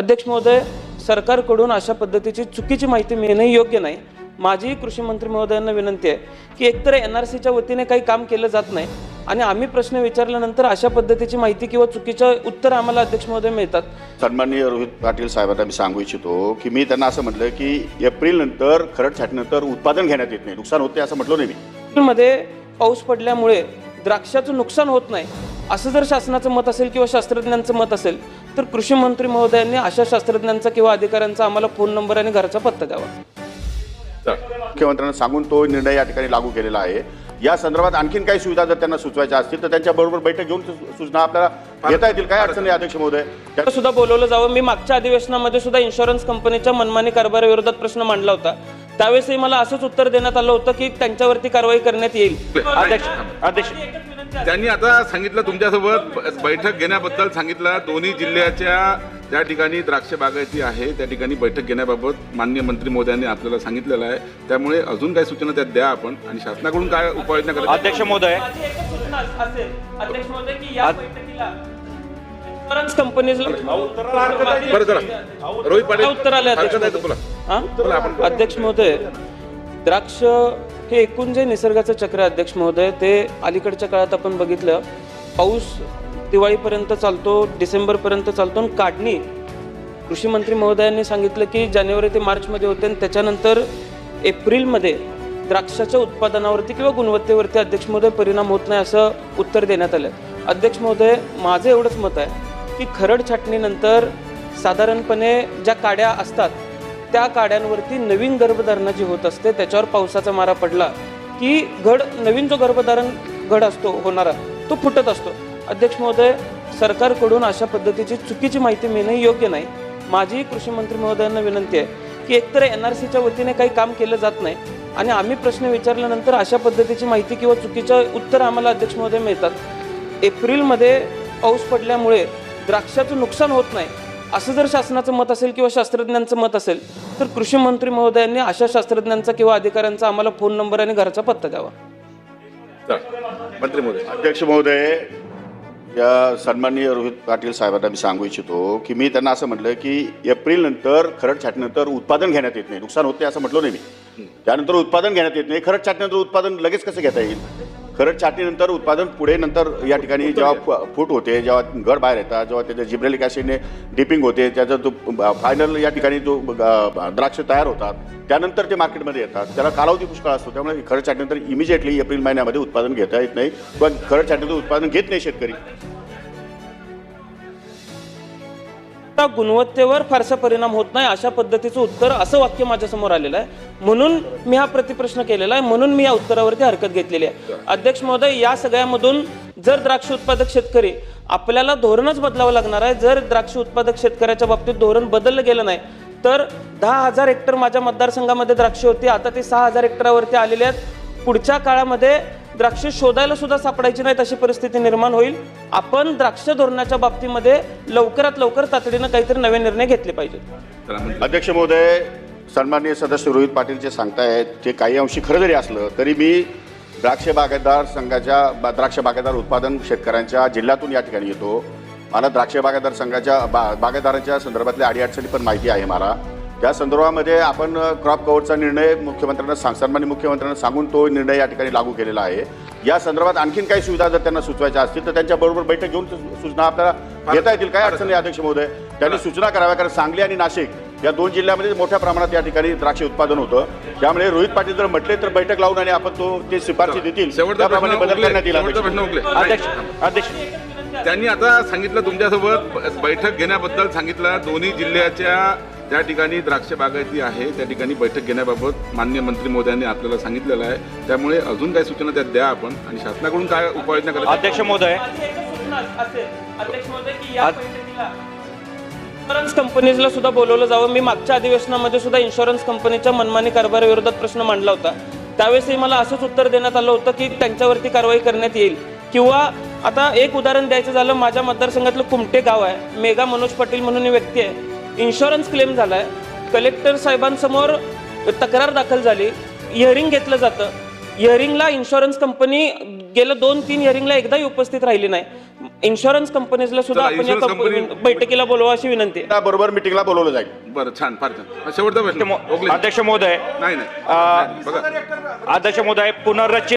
अध्यक्ष महोदय सरकारकडून अशा पद्धतीची चुकीची माहिती मिळणं योग्य नाही. माझी कृषी मंत्री महोदयांना विनंती आहे की एकतर एन आर सीच्या वतीने काही काम केलं जात नाही आणि आम्ही प्रश्न विचारल्यानंतर अशा पद्धतीची माहिती किंवा चुकीचं उत्तर आम्हाला अध्यक्ष महोदय मिळतात. सन्माननीय रोहित पाटील साहेबांना मी सांगू इच्छितो की मी त्यांना असं म्हटलं की एप्रिल नंतर खरड छाटणीनंतर उत्पादन घेण्यात येत नाही. नुकसान होते असं म्हटलं नाही मी. मध्ये पाऊस पडल्यामुळे द्राक्षाचं नुकसान होत नाही. असं जर शासनाचं मत असेल किंवा शास्त्रज्ञांचं मत असेल तर कृषी मंत्री महोदयांनी अशा शास्त्रज्ञांचा किंवा अधिकाऱ्यांचा आम्हाला फोन नंबर आणि घरचा पत्ता द्यावा. मुख्यमंत्र्यांना सांगून तो निर्णय या ठिकाणी लागू केलेला आहे. या संदर्भात आणखीन काही सुविधा जर त्यांना सुचवायच्या असतील तर त्यांच्याबरोबर बैठक घेऊन सूचना आपल्याला घेता येतील काय अडचण अध्यक्ष महोदय? त्या- आता सुद्धा बोलवलं जावं. मी मागच्या अधिवेशनामध्ये सुद्धा इन्शुरन्स कंपनीच्या मनमानी कारभाराविरोधात प्रश्न मांडला होता. त्यावेळेसही मला असंच उत्तर देण्यात आलं होतं की त्यांच्यावरती कारवाई करण्यात येईल. अध्यक्ष अध्यक्ष त्यांनी आता सांगितलं तुमच्यासोबत बैठक घेण्याबद्दल सांगितलं दोन्ही जिल्ह्याच्या ज्या ठिकाणी द्राक्ष बागायती आहे त्या ठिकाणी बैठक घेण्याबाबत माननीय मंत्री महोदयांनी आपल्याला सांगितलेलं आहे. त्यामुळे अजून काही सूचना त्यात द्या आपण आणि शासनाकडून काय उपाययोजना करायची अध्यक्ष महोदय. माझी एकच सूचना असेल अध्यक्ष महोदय की? या बैठकीला इन्शुरन्स कंपनीला बरं चला रोहित पाटील उत्तर? आपण. अध्यक्ष महोदय द्राक्ष हे एकूण जे निसर्गाचं चक्र अध्यक्ष महोदय ते अलीकडच्या काळात आपण बघितलं पाऊस दिवाळीपर्यंत चालतो डिसेंबरपर्यंत चालतो आणि काढणी. कृषी मंत्री महोदयांनी सांगितलं की जानेवारी ते मार्चमध्ये होते आणि त्याच्यानंतर एप्रिलमध्ये द्राक्षाच्या उत्पादनावरती किंवा गुणवत्तेवरती अध्यक्ष महोदय परिणाम होत नाही असं उत्तर देण्यात आलं. अध्यक्ष महोदय माझं एवढंच मत आहे की खरड छाटणीनंतर साधारणपणे ज्या काड्या असतात त्या काड्यांवरती नवीन गर्भधारणा जी होत असते. त्याच्यावर पावसाचा मारा पडला की घड नवीन जो गर्भधारण घड असतो होणारा तो फुटत असतो. अध्यक्ष महोदय सरकारकडून अशा पद्धतीची चुकीची माहिती मिळणं योग्य नाही. माझी कृषी मंत्री महोदयांना विनंती आहे की एकतर एन आर सीच्या वतीने काही काम केलं जात नाही आणि आम्ही प्रश्न विचारल्यानंतर अशा पद्धतीची माहिती किंवा चुकीचं उत्तर आम्हाला अध्यक्ष महोदय मिळतात. एप्रिलमध्ये पाऊस पडल्यामुळे द्राक्षाचं नुकसान होत नाही. असं जर शासनाचं मत असेल किंवा शास्त्रज्ञांचं मत असेल तर कृषी मंत्री महोदयांनी अशा शास्त्रज्ञांचा किंवा अधिकाऱ्यांचा आम्हाला फोन नंबर आणि घरचा पत्ता द्यावा. चला मंत्री महोदय. अध्यक्ष महोदय या सन्माननीय रोहित पाटील साहेबांना मी सांगू इच्छितो की मी त्यांना असं म्हटलं की एप्रिल नंतर खरड छाटणीनंतर उत्पादन घेण्यात येत नाही. नुकसान होते असं म्हटलं नाही मी. त्यानंतर उत्पादन घेण्यात येत नाही. खरड छाटणीनंतर उत्पादन लगेच कसं घेता येईल? खरड छाटणीनंतर उत्पादन पुढे नंतर या ठिकाणी जेव्हा फ- फूट होते जेव्हा घड बाहेर येतात जेव्हा त्याच्या जिब्रेलिक ॲसिडने डिपिंग होते त्याचा जो फायनल या ठिकाणी जो द्राक्ष तयार होतात त्यानंतर ते मार्केटमध्ये येतात. त्याला कालावधी पुष्कळ असतो त्यामुळे खरड छाटणीनंतर इमिजिएटली एप्रिल महिन्यामध्ये उत्पादन घेता येत नाही. किंवा खरड छाटणीनंतर उत्पादन घेत नाही शेतकरी. आता गुणवत्तेवर फारसा परिणाम होत नाही अशा पद्धतीचं उत्तर असं वाक्य माझ्यासमोर आलेलं आहे. म्हणून मी हा प्रतिप्रश्न केलेला आहे. म्हणून मी या उत्तरावरती हरकत घेतलेली आहे. अध्यक्ष महोदय या सगळ्यामधून जर द्राक्ष उत्पादक शेतकरी आपल्याला धोरणच बदलावं लागणार आहे जर द्राक्ष उत्पादक शेतकऱ्याच्या बाबतीत धोरण बदललं गेलं नाही तर दहा हजार हेक्टर माझ्या मतदारसंघामध्ये द्राक्ष होती. आता ते सहा हजार हेक्टरावरती आलेले आहेत. पुढच्या काळामध्ये द्राक्ष शोधायला सुद्धा सापडायची नाहीत अशी परिस्थिती निर्माण होईल. आपण द्राक्ष धोरणाच्या बाबतीमध्ये लवकरात लवकर तातडीनं काहीतरी नवे निर्णय घेतले पाहिजेत अध्यक्ष महोदय सन्माननीय सदस्य रोहित पाटील जे सांगतायत ते काही अंशी खरं जरी असलं तरी मी द्राक्ष बागायतदार संघाच्या बा- द्राक्ष बागायतदार उत्पादन शेतकऱ्यांच्या जिल्ह्यातून या ठिकाणी येतो. मला द्राक्ष बागायतदार संघाच्या बा बागायतदारांच्या संदर्भातल्या अडीअडचणी पण माहिती आहे मला. त्या संदर्भामध्ये आपण क्रॉप कव्हरचा निर्णय मुख्यमंत्र्यांना सांग सन्मान्य मुख्यमंत्र्यांना सांगून तो निर्णय या ठिकाणी लागू केलेला आहे. या संदर्भात आणखीन काही सुविधा जर त्यांना सुचवायच्या असतील तर त्यांच्याबरोबर बैठक घेऊन सूचना आपल्याला घेता येतील. काय अडचण नाही अध्यक्ष महोदय. त्यांनी सूचना कराव्या कारण सांगली आणि नाशिक या दोन जिल्ह्यामध्ये मोठ्या प्रमाणात या ठिकाणी द्राक्ष उत्पादन होतं. त्यामुळे रोहित पाटील जर म्हटले तर बैठक लावून आणि आपण तो ते शिफारशी देतील. त्याप्रमाणे बदल करण्यात. येईल. अध्यक्ष अध्यक्ष. त्यांनी आता सांगितलं तुमच्यासोबत ब- बैठक घेण्याबद्दल सांगितलं. दोन्ही जिल्ह्याच्या ज्या ठिकाणी द्राक्ष बागायती आहे त्या ठिकाणी बैठक घेण्याबाबत माननीय मंत्री महोदयांनी आपल्याला सांगितलेलं आहे. त्यामुळे अजून काही सूचना त्यात द्या आपण आणि शासनाकडून काय उपाययोजना करायची? अध्यक्ष महोदय. माझी एकच सूचना असेल अध्यक्ष महोदय की या बैठकीला इन्शुरन्स कंपनीजला सुद्धा बोलवलं जावं. मी मागच्या अधिवेशनामध्ये सुद्धा इन्शुरन्स कंपनीच्या मनमानी कारभाराविरोधात प्रश्न मांडला होता. त्यावेळेसही मला असंच उत्तर देण्यात आलं होतं की त्यांच्यावरती कारवाई करण्यात येईल. किंवा आता एक उदाहरण द्यायचं झालं माझ्या मतदारसंघातलं कुमटे गाव आहे. मेघा मनोज पाटील म्हणून व्यक्ती आहे. इन्शुरन्स क्लेम झाला आहे कलेक्टर साहेबांसमोर तक्रार दाखल झाली. हिअरिंग घेतलं जातं. हिअरिंगला इन्शुरन्स कंपनी गेलं दोन तीन हिअरिंगला एकदाही उपस्थित राहिली नाही. इन्शुरन्स कंपनीजला सुद्धा आपण या कंपनी- बैठकीला बोलवा अशी विनंती आहे. बरोबर मिटिंगला बोलवलं जाईल. बरं छान फार छान. शेवटचा प्रश्न. अध्यक्ष महोदय नाही नाही. अ, बघा. अध्यक्ष महोदय पुनर्रचित